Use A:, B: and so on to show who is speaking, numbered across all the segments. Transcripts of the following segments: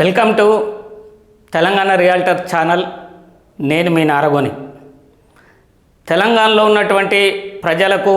A: Welcome to Telangana realtor channel. నేను మీ నారగోని. తెలంగాణలో ఉన్నటువంటి ప్రజలకు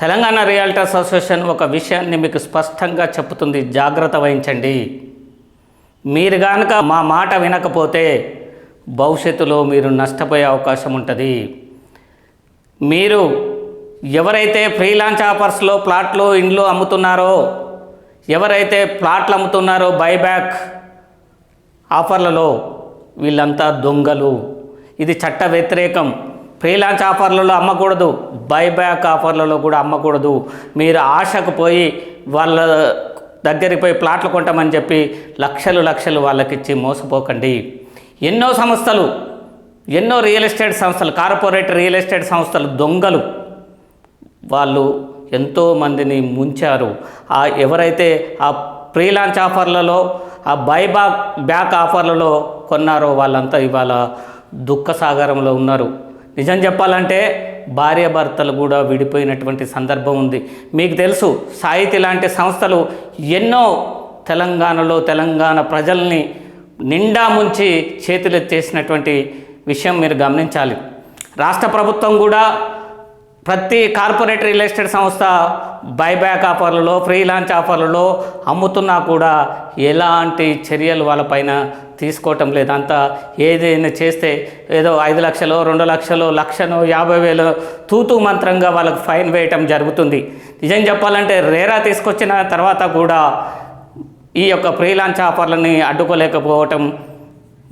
A: తెలంగాణ రియాల్టర్స్ అసోసియేషన్ ఒక విషయాన్ని మీకు స్పష్టంగా చెప్తుంది జాగ్రత్త వహించండి. మీరు కనుక మా మాట వినకపోతే భవిష్యత్తులో మీరు నష్టపోయే అవకాశం ఉంటుంది. మీరు ఎవరైతే ఫ్రీలాన్స్ ఆఫర్స్లో ప్లాట్లు ఇండ్లు అమ్ముతున్నారో ఎవరైతే ప్లాట్లు అమ్ముతున్నారో బైబ్యాక్ ఆఫర్లలో వీళ్ళంతా దొంగలు. ఇది చట్ట వ్యతిరేకం. ఫ్రీలాన్స్ ఆఫర్లలో అమ్మకూడదు. బైబ్యాక్ ఆఫర్లలో కూడా అమ్మకూడదు. మీరు ఆశకు పోయి వాళ్ళ దగ్గరికి పోయి ప్లాట్లు కొంటామని చెప్పి లక్షలు లక్షలు వాళ్ళకిచ్చి మోసపోకండి. ఎన్నో సంస్థలు ఎన్నో రియల్ ఎస్టేట్ సంస్థలు కార్పొరేట్ రియల్ ఎస్టేట్ సంస్థలు దొంగలు. వాళ్ళు ఎంతో మందిని ముంచారు. ఆ ఎవరైతే ఆ ప్రీలాంచ్ ఆఫర్లలో ఆ బైబాక్ బ్యాక్ ఆఫర్లలో కొన్నారో వాళ్ళంతా ఇవాళ దుఃఖసాగరంలో ఉన్నారు. నిజం చెప్పాలంటే భార్యాభర్తలు కూడా విడిపోయినటువంటి సందర్భం ఉంది. మీకు తెలుసు సాహితీ లాంటి సంస్థలు ఎన్నో తెలంగాణలో తెలంగాణ ప్రజల్ని నిండా ముంచి చేతులెత్తేసినటువంటి విషయం మీరు గమనించాలి. రాష్ట్ర ప్రభుత్వం కూడా ప్రతి కార్పొరేట్ రియల్ ఎస్టేట్ సంస్థ బైబ్యాక్ ఆఫర్లలో ఫ్రీలాంచ్ ఆఫర్లలో అమ్ముతున్నా కూడా ఎలాంటి చర్యలు వాళ్ళపైన తీసుకోవటం లేదు. అంతా ఏదైనా చేస్తే ఏదో ఐదు లక్షలు రెండు లక్షలు లక్షను యాభై వేలు తూతూ మంత్రంగా వాళ్ళకు ఫైన్ వేయటం జరుగుతుంది. నిజం చెప్పాలంటే రేరా తీసుకొచ్చిన తర్వాత కూడా ఈ యొక్క ఫ్రీలాంచ్ ఆఫర్లని అడ్డుకోలేకపోవటం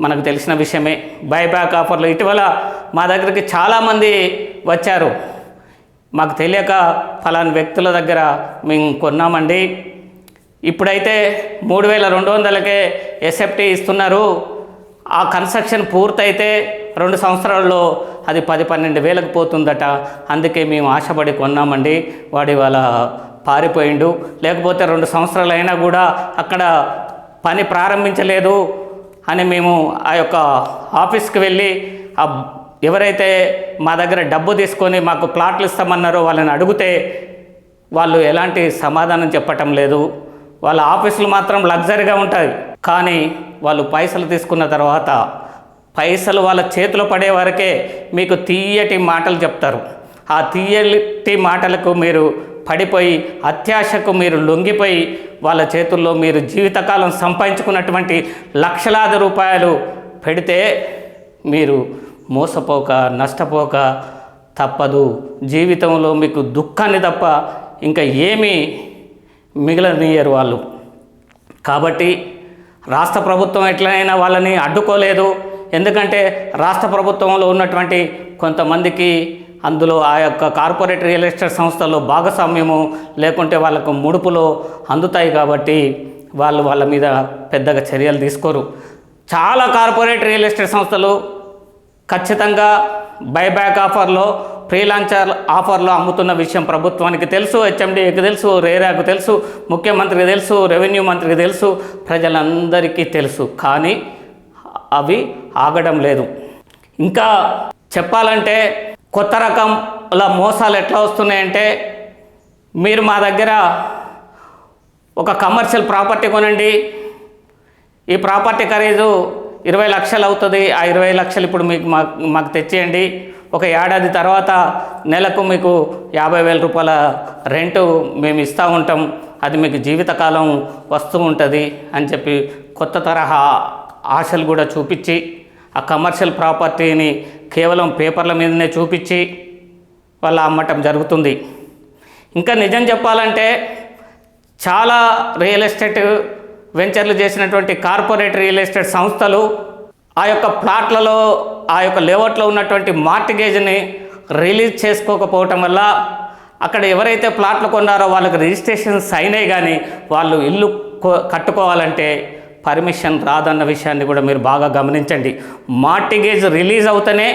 A: మనకు తెలిసిన విషయమే. బైబ్యాక్ ఆఫర్లు ఇటీవల మా దగ్గరికి చాలామంది వచ్చారు. మాకు తెలియక ఫలాని వ్యక్తుల దగ్గర మేము కొన్నామండి. ఇప్పుడైతే మూడు వేల రెండు వందలకే ఎస్ఎఫ్టీ ఇస్తున్నారు. ఆ కన్స్ట్రక్షన్ పూర్తయితే రెండు సంవత్సరాల్లో అది పది పన్నెండు వేలకు పోతుందట. అందుకే మేము ఆశపడి కొన్నామండి. వాడి వాళ్ళ పారిపోయిండు. లేకపోతే రెండు సంవత్సరాలు అయినా కూడా అక్కడ పని ప్రారంభించలేదు అని మేము ఆ యొక్క ఆఫీస్కి వెళ్ళి ఆ ఎవరైతే మా దగ్గర డబ్బు తీసుకొని మాకు ప్లాట్లు ఇస్తామన్నారో వాళ్ళని అడిగితే వాళ్ళు ఎలాంటి సమాధానం చెప్పటం లేదు. వాళ్ళ ఆఫీసులు మాత్రం లగ్జరీగా ఉంటాయి. కానీ వాళ్ళు పైసలు తీసుకున్న తర్వాత పైసలు వాళ్ళ చేతిలో పడే వరకే మీకు తీయటి మాటలు చెప్తారు. ఆ తీయటి మాటలకు మీరు పడిపోయి అత్యాశకు మీరు లొంగిపోయి వాళ్ళ చేతుల్లో మీరు జీవితకాలం సంపాదించుకున్నటువంటి లక్షలాది రూపాయలు పెడితే మీరు మోసపోక నష్టపోక తప్పదు. జీవితంలో మీకు దుఃఖాన్ని తప్ప ఇంకా ఏమీ మిగలనియరు వాళ్ళు. కాబట్టి రాష్ట్ర ప్రభుత్వం ఎట్లయినా వాళ్ళని అడ్డుకోలేదు. ఎందుకంటే రాష్ట్ర ప్రభుత్వంలో ఉన్నటువంటి కొంతమందికి అందులో ఆ యొక్క కార్పొరేట్ రియల్ ఎస్టేట్ సంస్థల్లో భాగస్వామ్యము లేకుంటే వాళ్ళకు ముడుపులో అందుతాయి కాబట్టి వాళ్ళు వాళ్ళ మీద పెద్దగా చర్యలు తీసుకోరు. చాలా కార్పొరేట్ రియల్ ఎస్టేట్ సంస్థలు ఖచ్చితంగా బైబ్యాక్ ఆఫర్లో ఫ్రీలాన్సర్ ఆఫర్లో అమ్ముతున్న విషయం ప్రభుత్వానికి తెలుసు హెచ్ఎండికి తెలుసు రేరాకు తెలుసు ముఖ్యమంత్రికి తెలుసు రెవెన్యూ మంత్రికి తెలుసు ప్రజలందరికీ తెలుసు. కానీ అవి ఆగడం లేదు. ఇంకా చెప్పాలంటే కొత్త రకంల మోసాలు ఎట్లా వస్తున్నాయంటే మీరు మా దగ్గర ఒక కమర్షియల్ ప్రాపర్టీ కొనండి. ఈ ప్రాపర్టీ ఖరీదు ఇరవై లక్షలు అవుతుంది. ఆ ఇరవై లక్షలు ఇప్పుడు మీకు మాకు మాకు తెచ్చేయండి. ఒక ఏడాది తర్వాత నెలకు మీకు యాభై వేల రూపాయల రెంటు మేము ఇస్తూ ఉంటాం. అది మీకు జీవితకాలం వస్తూ ఉంటుంది అని చెప్పి కొత్త తరహా ఆశలు కూడా చూపించి ఆ కమర్షియల్ ప్రాపర్టీని కేవలం పేపర్ల మీదనే చూపించి వాళ్ళ అమ్మటం జరుగుతుంది. ఇంకా నిజం చెప్పాలంటే చాలా రియల్ ఎస్టేట్ వెంచర్లు చేసినటువంటి కార్పొరేట్ రియల్ ఎస్టేట్ సంస్థలు ఆ యొక్క ప్లాట్లలో ఆ యొక్క లేఅవుట్లో ఉన్నటువంటి మార్టిగేజ్ని రిలీజ్ చేసుకోకపోవటం వల్ల అక్కడ ఎవరైతే ప్లాట్లు కొన్నారో వాళ్ళకి రిజిస్ట్రేషన్ సైన్ అయ్యి కానీ వాళ్ళు ఇల్లు కట్టుకోవాలంటే పర్మిషన్ రాదన్న విషయాన్ని కూడా మీరు బాగా గమనించండి. మార్టిగేజ్ రిలీజ్ అవుతూనే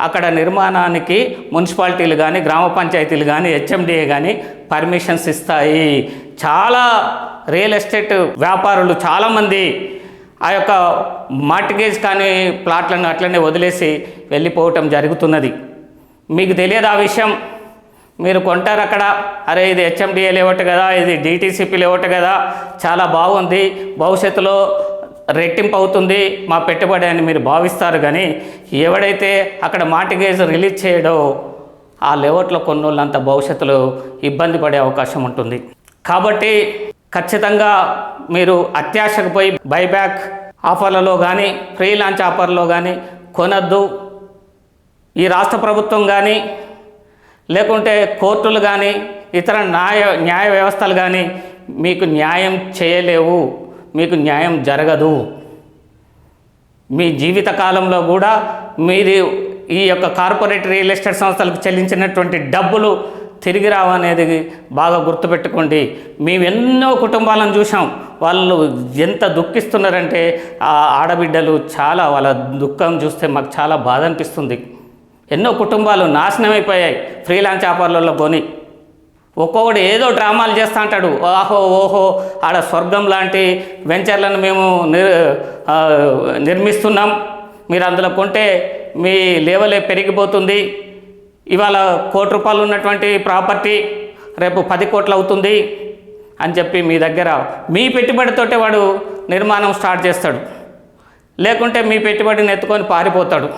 A: అక్కడ నిర్మాణానికి మున్సిపాలిటీలు కానీ గ్రామ పంచాయతీలు కానీ హెచ్ఎండిఏ కానీ పర్మిషన్స్ ఇస్తాయి. చాలా రియల్ ఎస్టేట్ వ్యాపారులు చాలామంది ఆ యొక్క మార్టిగేజ్ కానీ ప్లాట్లను అట్లనే వదిలేసి వెళ్ళిపోవటం జరుగుతున్నది. మీకు తెలియదు ఆ విషయం? మీరు కొంటారు అక్కడ. అరే ఇది హెచ్ఎండిఏ లేవట్ కదా ఇది డిటీసీపీ లేవట్ కదా చాలా బాగుంది. భవిష్యత్తులో రెట్టింపు అవుతుంది మా పెట్టుబడి అని మీరు భావిస్తారు. కానీ ఎవడైతే అక్కడ మార్టిగేజ్ రిలీజ్ చేయడో ఆ లేఅవుట్లో కొన్నోళ్ళంత భవిష్యత్తులో ఇబ్బంది పడే అవకాశం ఉంటుంది. కాబట్టి ఖచ్చితంగా మీరు అత్యాశకు పోయి బైబ్యాక్ ఆఫర్లలో కానీ ఫ్రీ లాంచ్ ఆఫర్లో కానీ కొనద్దు. ఈ రాష్ట్ర ప్రభుత్వం కానీ లేకుంటే కోర్టులు కానీ ఇతర న్యాయ న్యాయ వ్యవస్థలు కానీ మీకు న్యాయం చేయలేవు. మీకు న్యాయం జరగదు. మీ జీవితకాలంలో కూడా మీరు ఈ యొక్క కార్పొరేట్ రియల్ ఎస్టేట్ సంస్థలకు చెల్లించినటువంటి డబ్బులు తిరిగి రావనేది బాగా గుర్తుపెట్టుకోండి. మేము ఎన్నో కుటుంబాలను చూసాం వాళ్ళు ఎంత దుఃఖిస్తున్నారంటే ఆ ఆడబిడ్డలు చాలా వాళ్ళ దుఃఖం చూస్తే మాకు చాలా బాధ అనిపిస్తుంది. ఎన్నో కుటుంబాలు నాశనం అయిపోయాయి ఫ్రీలాన్స్ ఆపర్లలో కొని. ఒక్కొక్కడు ఏదో డ్రామాలు చేస్తూ అంటాడు. ఆహో ఓహో ఆడ స్వర్గం లాంటి వెంచర్లను మేము నిర్ నిర్మిస్తున్నాం. మీరు అందులో కొంటే మీ లేవలే పెరిగిపోతుంది. ఇవాళ కోటి రూపాయలు ఉన్నటువంటి ప్రాపర్టీ రేపు పది కోట్లు అవుతుంది అని చెప్పి మీ దగ్గర మీ పెట్టుబడితోటే వాడు నిర్మాణం స్టార్ట్ చేస్తాడు. లేకుంటే మీ పెట్టుబడిని ఎత్తుకొని పారిపోతాడు.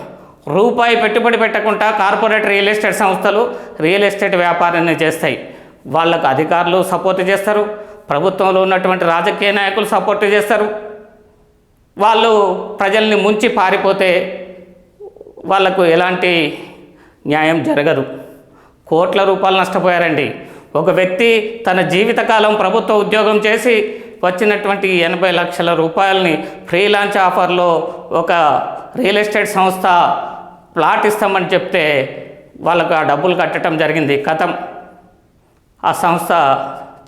A: రూపాయి పెట్టుబడి పెట్టకుండా కార్పొరేట్ రియల్ ఎస్టేట్ సంస్థలు రియల్ ఎస్టేట్ వ్యాపారాన్ని చేస్తాయి. వాళ్ళకు అధికారులు సపోర్ట్ చేస్తారు. ప్రభుత్వంలో ఉన్నటువంటి రాజకీయ నాయకులు సపోర్ట్ చేస్తారు. వాళ్ళు ప్రజల్ని ముంచి పారిపోతే వాళ్ళకు ఎలాంటి న్యాయం జరగదు. కోట్ల రూపాయలు నష్టపోయారండి. ఒక వ్యక్తి తన జీవితకాలం ప్రభుత్వ ఉద్యోగం చేసి వచ్చినటువంటి ఎనభై లక్షల రూపాయలని ఫ్రీలాంచ్ ఆఫర్లో ఒక రియల్ ఎస్టేట్ సంస్థ ప్లాట్ ఇస్తామని చెప్తే వాళ్ళకు ఆ డబ్బులు కట్టడం జరిగింది. కథం. ఆ సంస్థ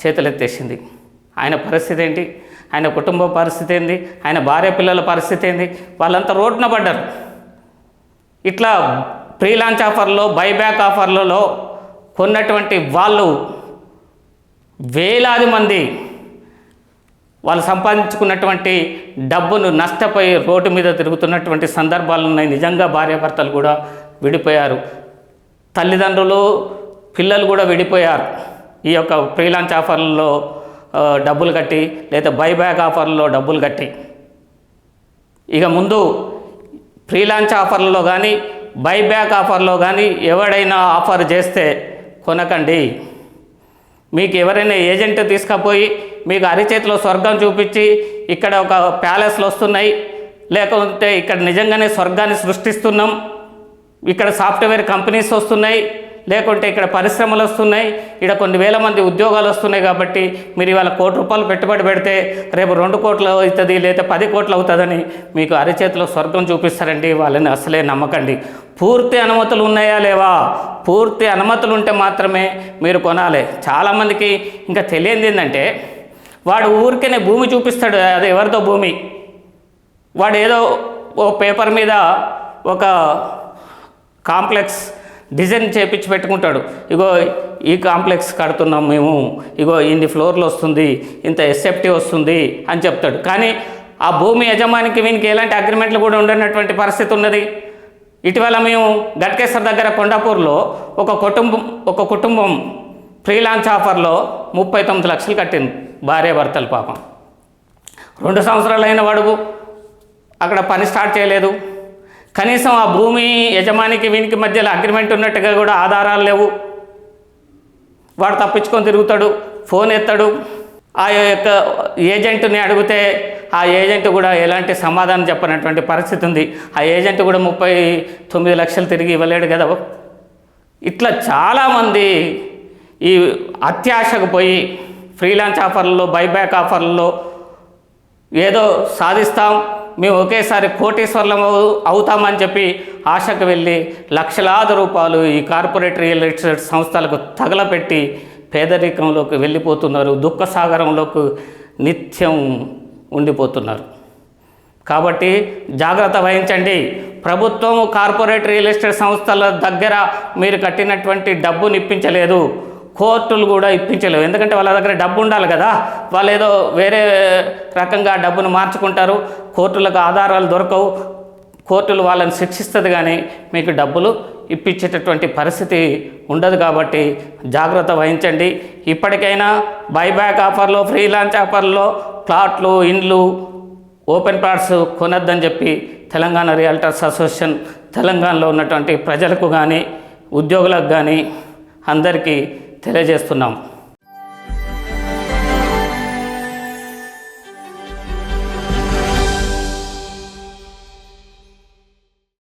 A: చేతులెత్తేసింది. ఆయన పరిస్థితి ఏంటి? ఆయన కుటుంబ పరిస్థితి ఏంది? ఆయన భార్య పిల్లల పరిస్థితి ఏంది? వాళ్ళంతా రోడ్డున పడ్డారు. ఇట్లా ప్రీ లాంచ్ ఆఫర్లో బైబ్యాక్ ఆఫర్లలో కొన్నటువంటి వాళ్ళు వేలాది మంది వాళ్ళు సంపాదించుకున్నటువంటి డబ్బును నష్టపోయి రోడ్డు మీద తిరుగుతున్నటువంటి సందర్భాలు ఉన్నాయి. నిజంగా భార్యాభర్తలు కూడా విడిపోయారు. తల్లిదండ్రులు పిల్లలు కూడా విడిపోయారు. ఈ యొక్క ఫ్రీలాంచ్ ఆఫర్లలో డబ్బులు కట్టి లేదా బైబ్యాక్ ఆఫర్లలో డబ్బులు కట్టి. ఇక ముందు ఫ్రీలాంచ్ ఆఫర్లలో కానీ బైబ్యాక్ ఆఫర్లో కానీ ఎవడైనా ఆఫర్ చేస్తే కొనకండి. మీకు ఎవరైనా ఏజెంట్ తీసుకుపోయి మీకు అరిచేతిలో స్వర్గం చూపించి ఇక్కడ ఒక ప్యాలెస్లు వస్తున్నాయి లేకుంటే ఇక్కడ నిజంగానే స్వర్గాన్ని సృష్టిస్తున్నాం ఇక్కడ సాఫ్ట్వేర్ కంపెనీస్ వస్తున్నాయి లేకుంటే ఇక్కడ పరిశ్రమలు వస్తున్నాయి ఇక్కడ కొన్ని వేల మంది ఉద్యోగాలు వస్తున్నాయి కాబట్టి మీరు ఇవాళ కోటి రూపాయలు పెట్టుబడి పెడితే రేపు రెండు కోట్లు అవుతుంది లేదా పది కోట్లు అవుతుందని మీకు అరిచేతిలో స్వర్గం చూపిస్తారండి వాళ్ళని అసలే నమ్మకండి. పూర్తి అనుమతులు ఉన్నాయా లేవా? పూర్తి అనుమతులు ఉంటే మాత్రమే మీరు కొనాలి. చాలామందికి ఇంకా తెలియంది ఏంటంటే వాడు ఊరికేనే భూమి చూపిస్తాడు అది ఎవరితో భూమి. వాడు ఏదో ఓ పేపర్ మీద ఒక కాంప్లెక్స్ డిజైన్ చేపించి పెట్టుకుంటాడు. ఇగో ఈ కాంప్లెక్స్ కడుతున్నాం మేము. ఇగో ఇన్ని ఫ్లోర్లు వస్తుంది. ఇంత ఎస్ఎఫ్టీ వస్తుంది అని చెప్తాడు. కానీ ఆ భూమి యజమానికి వీనికి ఎలాంటి అగ్రిమెంట్లు కూడా ఉండనటువంటి పరిస్థితి ఉన్నది. ఇటీవల మేము గట్కేశ్వర్ దగ్గర కొండాపూర్లో ఒక కుటుంబం ఒక కుటుంబం ఫ్రీలాన్స్ ఆఫర్లో ముప్పై తొమ్మిది లక్షలు కట్టింది భార్య భర్తలు పాపం. రెండు సంవత్సరాలైన వాడు అక్కడ పని స్టార్ట్ చేయలేదు. కనీసం ఆ భూమి యజమానికి వీనికి మధ్యలో అగ్రిమెంట్ ఉన్నట్టుగా కూడా ఆధారాలు లేవు. వాడు తప్పించుకొని తిరుగుతాడు ఫోన్ ఎత్తాడు. ఆ యొక్క ఏజెంట్ని అడిగితే ఆ ఏజెంట్ కూడా ఎలాంటి సమాధానం చెప్పనటువంటి పరిస్థితి ఉంది. ఆ ఏజెంట్ కూడా ముప్పై తొమ్మిది లక్షలు తిరిగి ఇవ్వలేడు కదా. ఇట్లా చాలామంది ఈ అత్యాశకు పోయి ఫ్రీలాన్స్ ఆఫర్లలో బైబ్యాక్ ఆఫర్లలో ఏదో సాధిస్తాం మేము ఒకేసారి కోటీశ్వర్లం అవు- అవుతామని చెప్పి ఆశకు వెళ్ళి లక్షలాది రూపాయలు ఈ కార్పొరేట్ రియల్ ఎస్టేట్ సంస్థలకు తగలపెట్టి పేదరికంలోకి వెళ్ళిపోతున్నారు. దుఃఖ సాగరంలోకి నిత్యం ఉండిపోతున్నారు. కాబట్టి జాగ్రత్త వహించండి. ప్రభుత్వం కార్పొరేట్ రియల్ ఎస్టేట్ సంస్థల దగ్గర మీరు కట్టినటువంటి డబ్బుని ఇప్పించలేదు కోర్టులు కూడా ఇప్పించలేవు. ఎందుకంటే వాళ్ళ దగ్గర డబ్బు ఉండాలి కదా. వాళ్ళు ఏదో వేరే రకంగా డబ్బును మార్చుకుంటారు. కోర్టులకు ఆధారాలు దొరకవు. కోర్టులు వాళ్ళని శిక్షిస్తుంది కానీ మీకు డబ్బులు ఇప్పించేటటువంటి పరిస్థితి ఉండదు కాబట్టి జాగ్రత్త వహించండి. ఇప్పటికైనా బైబ్యాక్ ఆఫర్లో ఫ్రీ లాంచ్ ఆఫర్లో ప్లాట్లు ఇండ్లు ఓపెన్ ప్లాట్స్ కొనొద్దని చెప్పి తెలంగాణ రియల్టర్స్ అసోసియేషన్ తెలంగాణలో ఉన్నటువంటి ప్రజలకు కానీ ఉద్యోగులకు కానీ అందరికీ తెలియజేస్తున్నాం.